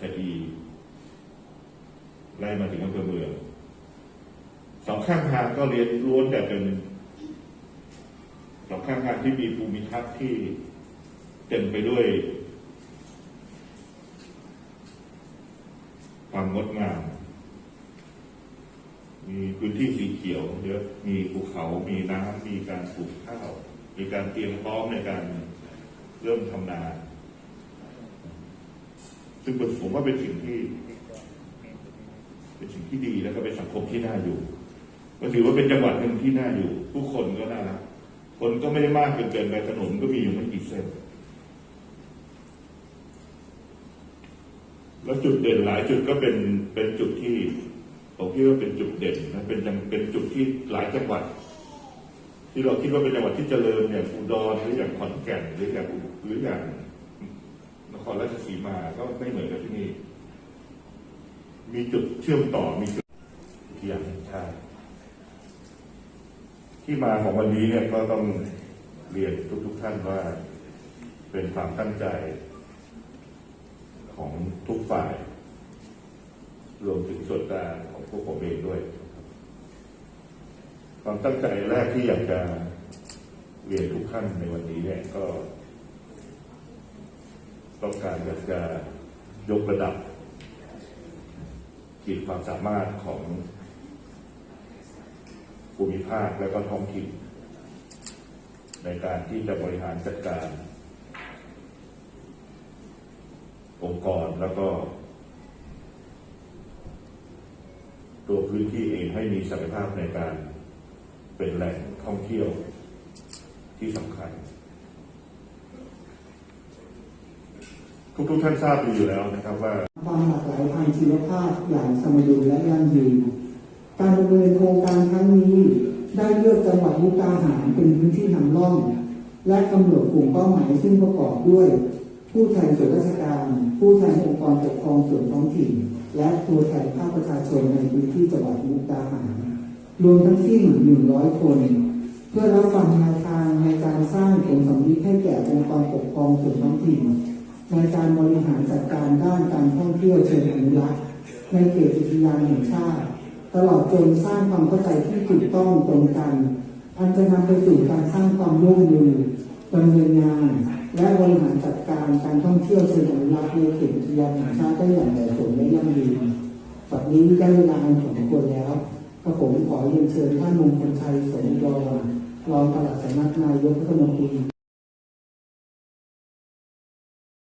ชะอีไล่มาถึงอำเภอเมืองสองข้างทางก็เรียนล้วนแต่เป็นสองข้างทางที่มีภูมิทัศน์ที่เต็มไปด้วย ความงดงาม มีพื้นที่สีเขียวเยอะ มีภูเขา มีน้ำ มีการปลูกข้าว มีการเตรียมพร้อมในการเริ่มทำนา ซึ่งเป็นผมว่าเป็นสิ่งที่ เป็นสิ่งที่ดีแล้วก็เป็นสังคมที่น่าอยู่ ก็ถือว่าเป็นจังหวัดหนึ่งที่น่าอยู่ ผู้คนก็น่ารักคนก็ไม่ได้มากเกินเกินไปถนนก็มีอยู่ไม่กี่เส้นแล้วจุดเด่นหลายจุดก็เป็นเป็นจุดที่ผมคิดว่าเป็นจุดเด่นนะเป็นเป็นจุดที่หลายจังหวัด ที่เราคิดว่าเป็นจังหวัดที่เจริญอย่างอุดรหรืออย่างขอนแก่นหรืออย่างหรืออย่าง รราชสีมาก็ไม่เหมือนกับที่นี่ มีจุดเชื่อมต่อมีจุดที่อย่างใช่ที่มาของวันนี้เนี่ยก็ต้องเรียนทุกๆท่านว่า เป็นความตั้งใจ ของทุกฝ่าย รวมถึงส่วนกลางของพวกผมเองด้วย ความตั้งใจแรกที่อยากจะเรียนทุกท่านในวันนี้เนี่ยก็ ต้องการอยากจะยกระดับขีดความสามารถของภูมิภาคและก็ท้องถิ่น ในการที่จะบริหารจัดการ องค์กรแล้วก็ ตัวพื้นที่เองให้มีศักยภาพในการเป็นแหล่งท่องเที่ยวที่สำคัญ ทุกๆท่านทราบดีอยู่แล้วนะครับว่า ความหลากหลายทางชีวภาพอย่างสมดุลและยั่งยืน การดำเนินโครงการครั้งนี้ ได้เลือกจังหวัดมุกดาหารเป็นพื้นที่นำร่อง และกำหนดกลุ่มเป้าหมายซึ่งประกอบด้วย ผู้แทนส่วนราชการ ผู้แทนองค์กรปกครองส่วนท้องถิ่น และตัวแทนภาคประชาชนในพื้นที่จังหวัดมุกดาหาร รวมทั้งสิ้น 100 คน เพื่อรับฟังแนวทางในการสร้างผลสำลิดให้แก่องค์กรปกครองส่วนท้องถิ่น ในการบริหารจัดการด้านการท่องเที่ยวเชิงอนุรักษ์ในเขตอุทยานแห่งชาติ ตลอดจนสร้างความเข้าใจที่ถูกต้องตรงกัน อันจะนำไปสู่การสร้างความร่วมมือดำเนินงาน และบริหารจัดการการท่องเที่ยวเชิงอนุรักษ์ในเขตอุทยานแห่งชาติได้อย่างเหมาะสมและยั่งยืนแบบนี้ได้เวลาอันสมควรแล้วกระผมขอเรียนเชิญท่านมงคลชัยสมยรองรองปลัดสำนักนายกรัฐมนตรี